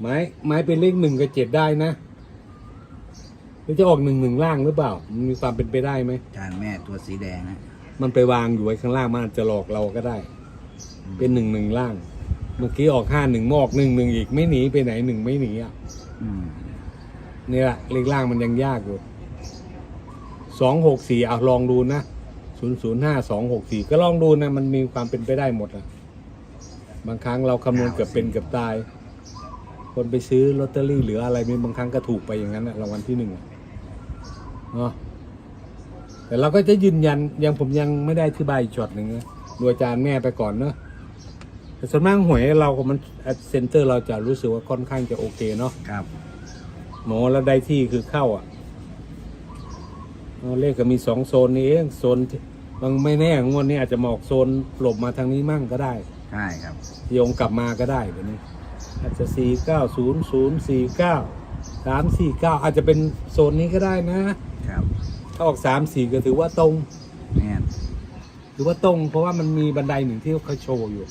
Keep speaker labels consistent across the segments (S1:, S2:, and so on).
S1: ไม้ไม้เป็นเลขหนึ่งกับเจ็ดได้นะหรือจะออกหนึ่งหนึ่งล่างหรือเปล่า มันมีความเป็นไปได้ไหม
S2: จานแม่ตัวสีแดงนะ
S1: มันไปวางอยู่ไว้ข้างล่างมันอาจจะหลอกเราก็ได้ เป็นหนึ่งหนึ่งล่าง เมื่อกี้ออกห้าหนึ่งมออกหนึ่งหนึ่งอีกไม่หนีไปไหนหนึ่งไม่หนีอะ
S2: อืม
S1: นี่แหละเลขล่างมันยังยากอยู่สองหกสี่เอาลองดูนะศูนย์ศูนย์ห้าสองหกสี่ก็ลองดูนะ มันมีความเป็นไปได้หมดอะ บางครั้งเราคำนวณเกือบเป็นเกือบตาย คนไปซื้อลอตเตอรี่หรืออะไรมีบางครั้งก็ถูกไปอย่างนั้นนะรางวัลที่หนึ่งอะเนาะแต่เราก็จะยืนยันยังผมยังไม่ได้อธิบายอีกช็อตหนึ่งนะดูอาจารย์แม่ไปก่อนเนาะแต่ส่วนมากหวยเราก็มันเซ็นเตอร์เราจะรู้สึกว่าค่อนข้างจะโอเคเนาะ
S2: ครับ
S1: หมอแล้วได้ที่คือเข้าอะเอาเลขก็มีสองโซนนี้เองโซนที่บางไม่แน่งวดนี้อาจจะมาออกโซนหลบมาทางนี้มั่งก็ได้
S2: ใช่ครับ
S1: โยงกลับมาก็ได้แบบนี้ อาจจะสี่เก้าศูนย์ศูนย์สี่เก้าสามสี่เก้าอาจจะเป็นโซนนี้ก็ได้นะ ครับถ้าออกสามสี่ก็ถือว่าตรง
S2: แม่น
S1: ถือว่าตรง เพราะว่ามันมีบันไดหนึ่งที่เขาโชว์อยู่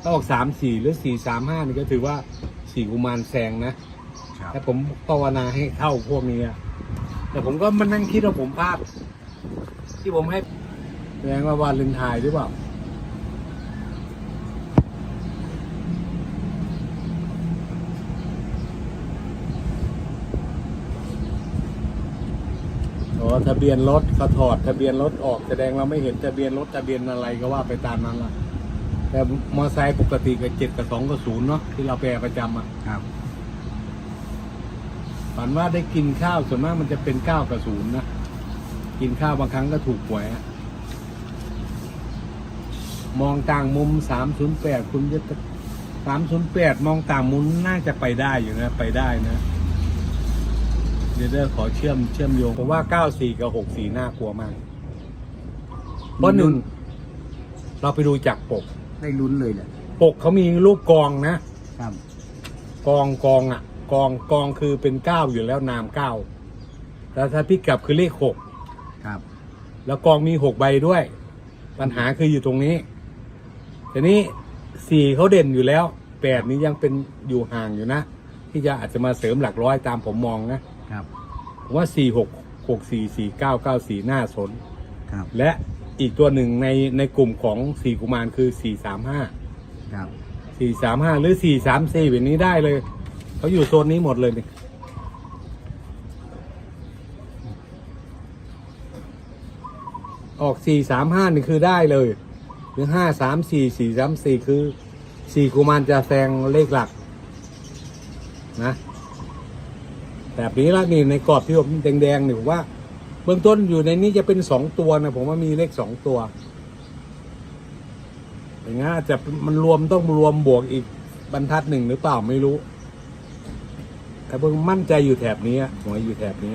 S1: ถ้าออกสามสี่หรือสี่สามห้านี่ก็ถือว่าสี่กุมารแซงนะ
S2: ครับ
S1: แต่ผมภาวนาให้เข้าพวกนี้อะแต่ผมก็มานั่งคิดว่าผมพลาดที่ผมให้แสดงว่าวาเลนไทน์หรือเปล่า อ๋อทะเบียนรถเขาถอดทะเบียนรถออกแสดงเราไม่เห็นทะเบียนรถทะเบียนอะไรก็ว่าไปตามนั้นละแต่มอไซค์ปกติกับเจ็ดกับสองกับศูนย์เนาะที่เราแปลประจำอะ
S2: ครับ
S1: ฝันว่าได้กินข้าวส่วนมากมันจะเป็นเก้ากับศูนย์นะกินข้าวบางครั้งก็ถูกหวยอะมองต่างมุมสามศูนย์แปดคุณจะสามศูนย์แปดมองต่างมุมน่าจะไปได้อยู่นะ ไปได้นะ เดี๋ยวเดี๋ยวขอเชื่อมเชื่อมโยงผมว่าเก้าสี่กับหกสี่น่ากลัวมาก เพราะหนึ่ง เราไปดูจากปก
S2: ได้ลุ้นเลยแหละ
S1: ปกเขามีรูปกองนะ
S2: ครับ
S1: กองกองอะ กองกองคือเป็นเก้าอยู่แล้วนามเก้าแล้วถ้าพี่กลับคือเลขหก
S2: ครับ
S1: แล้วกองมีหกใบด้วย ปัญหาคืออยู่ตรงนี้ทีนี้สี่เขาเด่นอยู่แล้วแปดนี้ยังเป็นอยู่ห่างอยู่นะ ที่จะอาจจะมาเสริมหลักร้อยตามผมมองนะ ครับผมว่าสี่หกหกสี่สี่เก้าเก้าสี่หน้าสน
S2: ครับ
S1: และอีกตัวหนึ่งในในกลุ่มของสี่กุมารคือสี่สามห้า
S2: ครับ
S1: สี่สามห้าหรือสี่สามสี่แบบนี้ได้เลย เขาอยู่โซนนี้หมดเลยนี่ออกสี่สามห้านี่คือได้เลย หรือห้าสามสี่สี่สามสี่คือสี่กุมารจะแซงเลขหลัก นะ แบบนี้ละนี่ในกรอบที่ผมแดงๆเนี่ยผมว่า เบื้องต้นอยู่ในนี้จะเป็นสองตัวนะผมว่ามีเลขสองตัวอย่างเงี้นอาจจะมันรวมต้องรวมบวกอีกบรรทัดหนึ่งหรือเปล่าไม่รู้ แต่เพิ่งมั่นใจอยู่แถบนี้หัวอยู่แถบนี้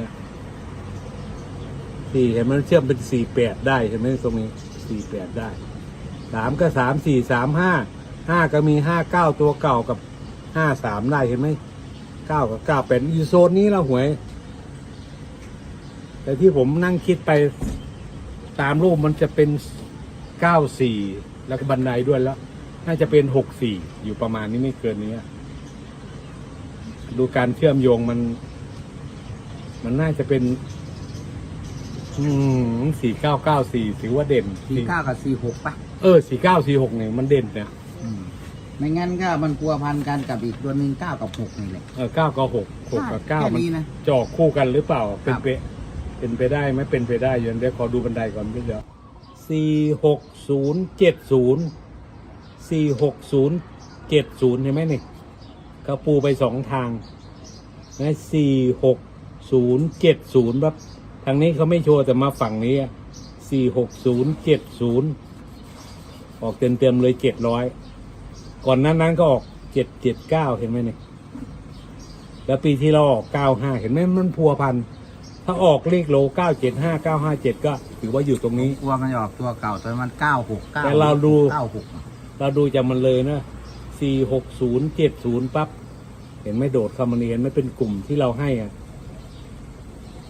S1: สี่เห็นมันเชื่อมเป็นสี่แปดได้เห็นไหมตรงนี้สี่แปดได้สามก็สามสี่สามห้าห้าก็มีห้าเก้าตัวเก่ากับห้าสามได้เห็นไหม เก้ากับเก้าเป็นอยู่โซนนี้ละหวย แต่ที่ผมนั่งคิดไปตามรูปมันจะเป็นเก้าสี่แล้วก็บันไดด้วยแล้ว น่าจะเป็นหกสี่อยู่ประมาณนี้ไม่เกินนี้อะดูการเชื่อมโยงมัน มันน่าจะเป็นอืมสี่เก้าเก้าสี่ถือว่าเด่น
S2: สี่เก้ากับสี่หกปะ
S1: เออสี่เก้าสี่หกเนี่ยมันเด่นเนี่ย
S2: อืม ไม่งั้นก็มันกลัวพันกันกับอีกตัวหนึ่งเก้ากับหกนี่แหละ
S1: เออเก้ากับหกหกกับเก้า
S2: แค่
S1: มัน
S2: นี้นะ
S1: จอกคู่กันหรือเปล่าเป็น
S2: ครับ
S1: ไปเป็นไปได้ไหมเป็นไปได้อยู่เดี๋ยวขอดูบันไดก่อนพี่เดี๋ยวสี่หกศูนย์เจ็ดศูนย์สี่หกศูนย์เจ็ดศูนย์เห็นไหมนี่เขาปูไปสองทางนะสี่หกศูนย์เจ็ดศูนย์แบบทางนี้เขาไม่โชว์แต่มาฝั่งนี้สี่หกศูนย์เจ็ดศูนย์ออกเต็มเต็มๆเลยเจ็ดร้อย ก่อนหนั้นนั้นก็ออกเจ็ดเจ็ดเก้าเห็นไหมนี่แล้วปีที่เราออก95เห็นไหมมันพัวพัน ถ้าออกเลขโล975 957ก็ถือว่าอยู่ตรงนี้
S2: กลัวมันจะออกตัวเก่าแต่มันเก้าหกเก้า
S1: แต่เราดู
S2: เก้าหก
S1: เราดูจากมันเลยนะ460 70ปั๊บเห็นไหม่โดดคำมันเห็นไหม่เป็นกลุ่มที่เราให้อะ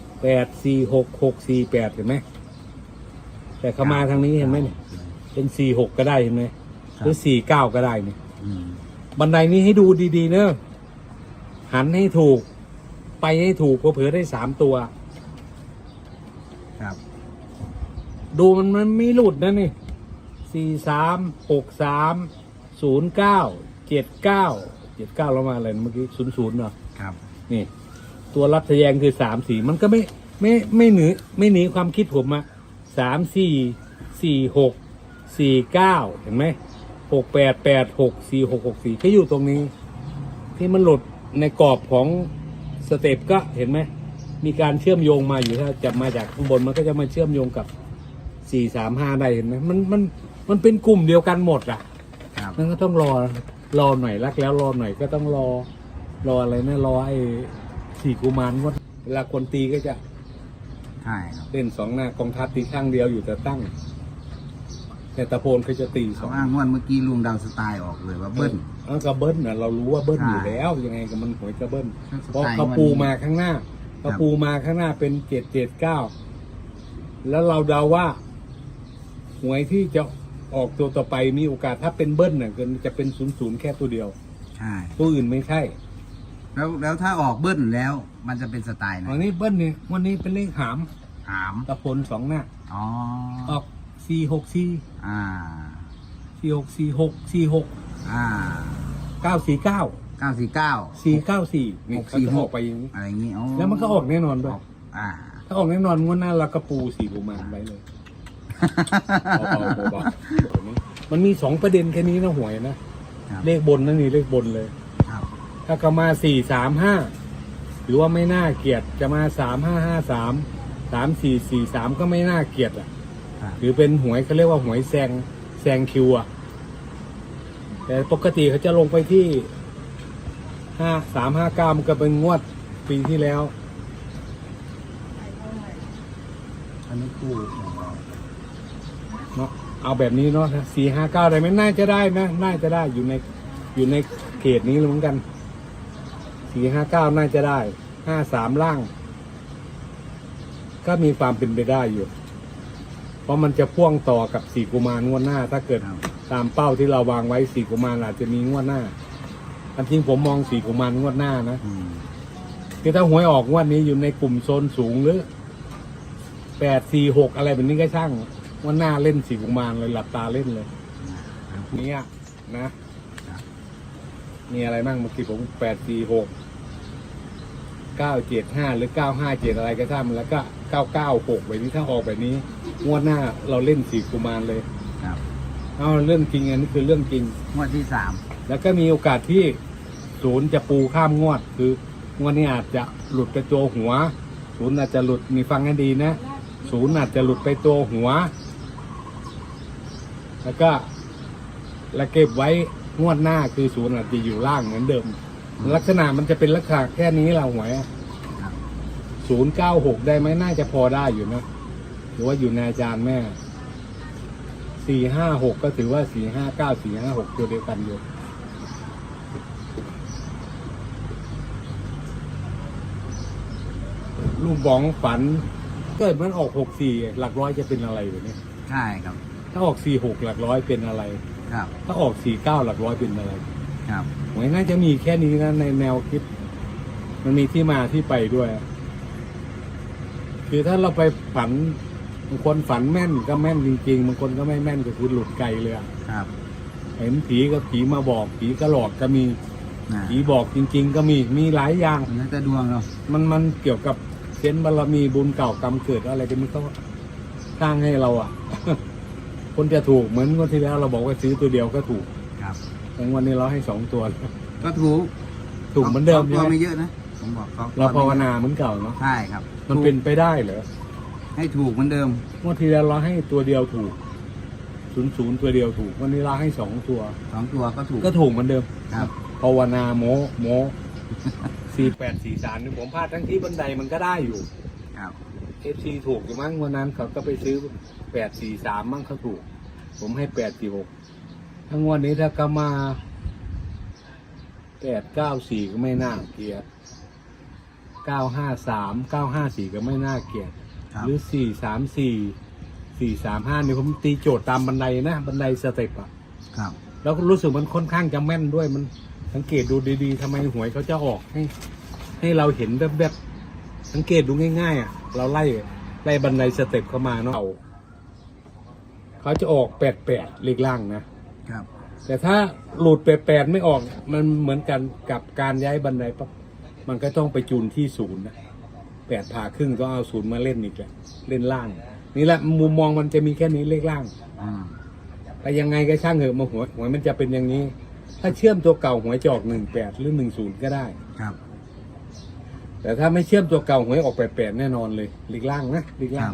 S1: 8 4 6 6 4 8เห็นไหมแต่เขามาทางนี้เห็นไหมเนี่ยเป็น4 6ก็ได้เห็นไหมหรือ4 9ก็ได้เนี่ย
S2: อืม
S1: บันไดนี้ให้ดูดีๆเนอะหันให้ถูก ไปให้ถูกเผื่อๆได้สามตัว
S2: ครับ
S1: ดูมันมันไม่หลุดนะนี่สี่สามหกสามศูนย์เก้าเจ็ดเก้าเจ็ดเก้าเรามาอะไรนะเมื่อกี้ศูนย์ศูนย์เนาะ
S2: ครับ
S1: นี่ ตัวรับทะแยงคือสามสี่มันก็ไม่ไม่ไม่หนีไม่หนีความคิดผมอะสามสี่สี่หกสี่เก้าเห็นไหม หกแปดแปดหกสี่หกหกสี่ก็อยู่ตรงนี้ ที่มันหลุดในกรอบของสเต็ปก็เห็นไหม มีการเชื่อมโยงมาอยู่ถ้าจะมาจากข้างบนมันก็จะมาเชื่อมโยงกับสี่สามห้าได้เห็นไหมมันมันมันเป็นกลุ่มเดียวกันหมดอะ
S2: ครับ
S1: มันก็ต้องรอรอหน่อยรักแล้วรอหน่อยก็ต้องรอ รออะไรนะรอไอ้สี่กุมารว่าเวลาคนตีก็จะ
S2: ใช่ครับ
S1: เล่นสองหน้ากองทัพตีข้างเดียวอยู่แต่ตั้ง แต่ตะโพนเขาจะตีส
S2: เขา
S1: อง
S2: อ้างว่าเมื่อกี้ลุงดาวสไตล์ออกเลยว่าเบิ้ล
S1: เออก็เบิ้ลนะเรารู้ว่าเบิ้ล
S2: ใช่
S1: อยู่แล้วยังไงก็มันหวยก็เบิ้ล
S2: ส
S1: เพราะ
S2: ไตล์
S1: เขา
S2: วัน
S1: ปู
S2: นี้
S1: มาข้างหน้า
S2: ครั
S1: เขา
S2: บ
S1: ปูมาข้างหน้าเป็นเจ็ดเจ็ดเก้าแล้วเราเดาว่าหวยที่จะออกตัวต่อไปมีโอกาสถ้าเป็นเบิ้ลเนี่ยจะเป็นศูนย์ศูนย์แค่ตัวเดียว
S2: ใช่
S1: ตัวอื่นไม่ใช่
S2: แล้วแล้วถ้าออกเบิ้ลแล้วมันจะเป็นสไตล์ไหน
S1: อันนี้เบิ้ลเนี่ยวันนี้เป็นเลขหาม
S2: หาม
S1: ตะพลสองหน้า
S2: อ๋อ
S1: ออก สี่หกสี่
S2: อ่า
S1: สี่หกสี่หกสี่หก
S2: อ่า
S1: เก้าสี่เก้า
S2: เก้าสี่เก้า
S1: สี่เก้าสี่นี่
S2: หก
S1: เขา
S2: สี่
S1: จะ
S2: ห
S1: อกอกไปอย่างนี้
S2: อะไรอย่างงี้อ๋อ
S1: แล้วมันก็ออกแน่นอนด้วย
S2: อ่า
S1: ถ้าออกแน่นอนงวดหน้าเราก็ปูสี่กุมารไว้เลยเบาๆเบาๆมันมีสองประเด็นแค่นี้นะหวยนะ
S2: ครับ
S1: เลขบนนั่นนี่เลขบนเลย
S2: ครับ
S1: ถ้าก็มาสี่สามห้าหรือว่าไม่น่าเกลียดจะมาสามห้าห้าสามสามสี่สี่สามก็ไม่น่าเกลียดอะ
S2: ครับ
S1: หรือเป็นหวยเขาเรียกว่าหวยแซงแซงคิวอะ แต่ปกติเขาจะลงไปที่ห้าสามห้าเก้ามันก็เป็นงวดปีที่แล้ว
S2: อันนี้คู่ของเรา
S1: เนาะเอาแบบนี้เนาะสี่ห้าเก้าได้ไหมน่าจะได้นะน่าจะได้อยู่ในอยู่ในเขตนี้เหมือนกันสี่ห้าเก้าน่าจะได้ห้าสามล่าง ก็มีความเป็นไปได้อยู่ เพราะมันจะพ่วงต่อกับสี่กุมารงวดหน้า ถ้าเกิดตามเป้าที่เราวางไว้สี่กุมารอาจจะมีงวดหน้าอันจริงผมมองสี่กุมารงวดหน้านะคือถ้าหวยออกงวดนี้อยู่ในกลุ่มโซนสูงหรือแปดสี่หกอะไรแบบนี้ก็ช่างงว่าหน้าเล่นสี่กุมารเลยหลับตาเล่นเลยเนี่ยนะมีอะไรบ้างเมื่อกี้ผมแปดสี่หกเก้าเจ็ดห้าหรือเก้าห้าเจ็ดอะไรก็ช่างแล้วก็ เก้าเก้าหกแบบนี้ถ้าออกแบบนี้งวดหน้าเราเล่นสี่กุมารเลย
S2: ครับ
S1: เอาเรื่องจริงอันนี้คือเรื่องจริง
S2: งวดที่สาม
S1: แล้วก็มีโอกาสที่ศูนย์จะปูข้ามงวด คืองวดนี้อาจจะหลุดไปตัวหัว ศูนย์อาจจะหลุดมีฟังให้ดีนะศูนย์อาจจะหลุดไปตัวหัว แล้วก็แล้วเก็บไว้งวดหน้าคือศูนย์อาจจะอยู่ล่างเหมือนเดิม ลักษณะมันจะเป็นลักษณะแค่นี้เราหวย
S2: ครับ
S1: ศูนย์เก้าหกได้ไหมน่าจะพอได้อยู่นะหรือว่าอยู่ในอาจารย์แม่สี่ห้าหกก็ถือว่าสี่ห้าเก้าสี่ห้าหกตัวเดียวกันอยู่ลูกบองฝัน เกิดมันออกหกสี่หลักร้อยจะเป็นอะไรแบบนี้
S2: ใช่ครับ
S1: ถ้าออกสี่หกหลักร้อยเป็นอะไร
S2: ครับ
S1: ถ้าออกสี่เก้าหลักร้อยเป็นอะไร
S2: ครับ
S1: หวยน่าจะมีแค่นี้นะในแนวคิด มันมีที่มาที่ไปด้วย คือถ้าเราไปฝันบางคนฝันแม่นก็แม่นจริงๆบางคนก็ไม่แม่นก็คือหลุดไกลเลยอะ
S2: ครับ
S1: เห็นผีก็ผีมาบอกผีก็หลอกก็มี
S2: นะ
S1: ผีบอกจริง ๆ ก็มีมีหลายอย่าง
S2: มันแล้วแต่ดวงเรา
S1: มันมันเกี่ยวกับเซนส์บารมีบุญเก่ากรรมเกิดอะไรกันนี่เขาสร้างให้เราอะ คนจะถูกเหมือนวันที่แล้วเราบอกว่าซื้อตัวเดียวก็ถูก
S2: ครับ
S1: แต่วันนี้เราให้สองตัว
S2: ก็ถูก
S1: ถูกเหมือนเดิม
S2: สง
S1: ใช่
S2: ตัว
S1: ไหม
S2: ไม่เยอะนะ ผมบอกสองตัว
S1: เราภาวนาเหมือนเก่าเนาะ
S2: ใช่ครับ
S1: มันเป็นไปได้เหรอ
S2: ให้ถูกเหมือนเดิม
S1: งวันที่แล้วเราให้ตัวเดียวถูกศูนย์ศูนย์ตัวเดียวถูกวันนี้เราให้สองตัว
S2: สองตัวก็ถูก
S1: ก็ถูกเหมือนเดิม
S2: ครับ
S1: ภาวนาโมโมสี่แปดสี่สามนี่ผมพลาดทั้งที่บันไดมันก็ได้อยู่
S2: ครับ
S1: เอฟซีถูกอยู่มั้งวันนั้นเขาก็ไปซื้อแปดสี่สามมั้งเขาถูก ผมให้แปดสี่หกทั้งวันนี้ถ้าก็มาแปดเก้าสี่ก็ไม่น่าเกลียดเก้าห้าสามเก้าห้าสี่ก็ไม่น่าเกลียด
S2: ครับ
S1: หรือสี่สามสี่สี่สามห้านี่ผมตีโจทย์ตามบันไดนะบันไดสเต็ปอะ
S2: ครับ
S1: แล้วก็รู้สึกมันค่อนข้างจะแม่นด้วยมันสังเกตดูดีๆทำไมหวยเขาจะออกให้ ให้เราเห็นแบบๆสังเกตดูง่ายๆอะเราไล่ไล่บันไดสเต็ปเข้ามาเนาะเขาจะออกแปดแปดเลขล่างนะ
S2: ครับ
S1: แต่ถ้าหลุดแปดแปดไม่ออก มันเหมือนกันกับการย้ายบันไดปั๊บ มันก็ต้องไปจูนที่ศูนย์นะแปดผ่าครึ่งก็เอาศูนย์มาเล่นอีกแหละเล่นล่าง นี่แหละมุมมองมันจะมีแค่นี้เลขล่าง
S2: อืม
S1: แต่ยังไงก็ช่างเหอะมาหวยหวยมันจะเป็นอย่างนี้ ถ้าเชื่อมตัวเก่าหวยจะออกหนึ่งแปดหรือหนึ่งศูนย์ก็ได้
S2: ครับ
S1: แต่ถ้าไม่เชื่อมตัวเก่าหวยออกแปดแปดแน่นอนเลยเลขล่างนะเลขล่าง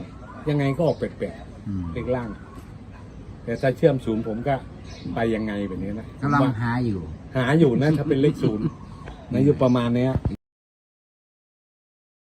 S1: ยังไงก็ออกแปดแปด
S2: อืม
S1: เลขล่าง แต่ถ้าเชื่อมศูนย์ผมก็ไปยังไงแบบนี้นะ
S2: กำลัง
S1: ว่า
S2: หาอยู่
S1: หาอยู่นะถ้าเป็นเลขศูนย์นะอยู่ประมาณเนี้ย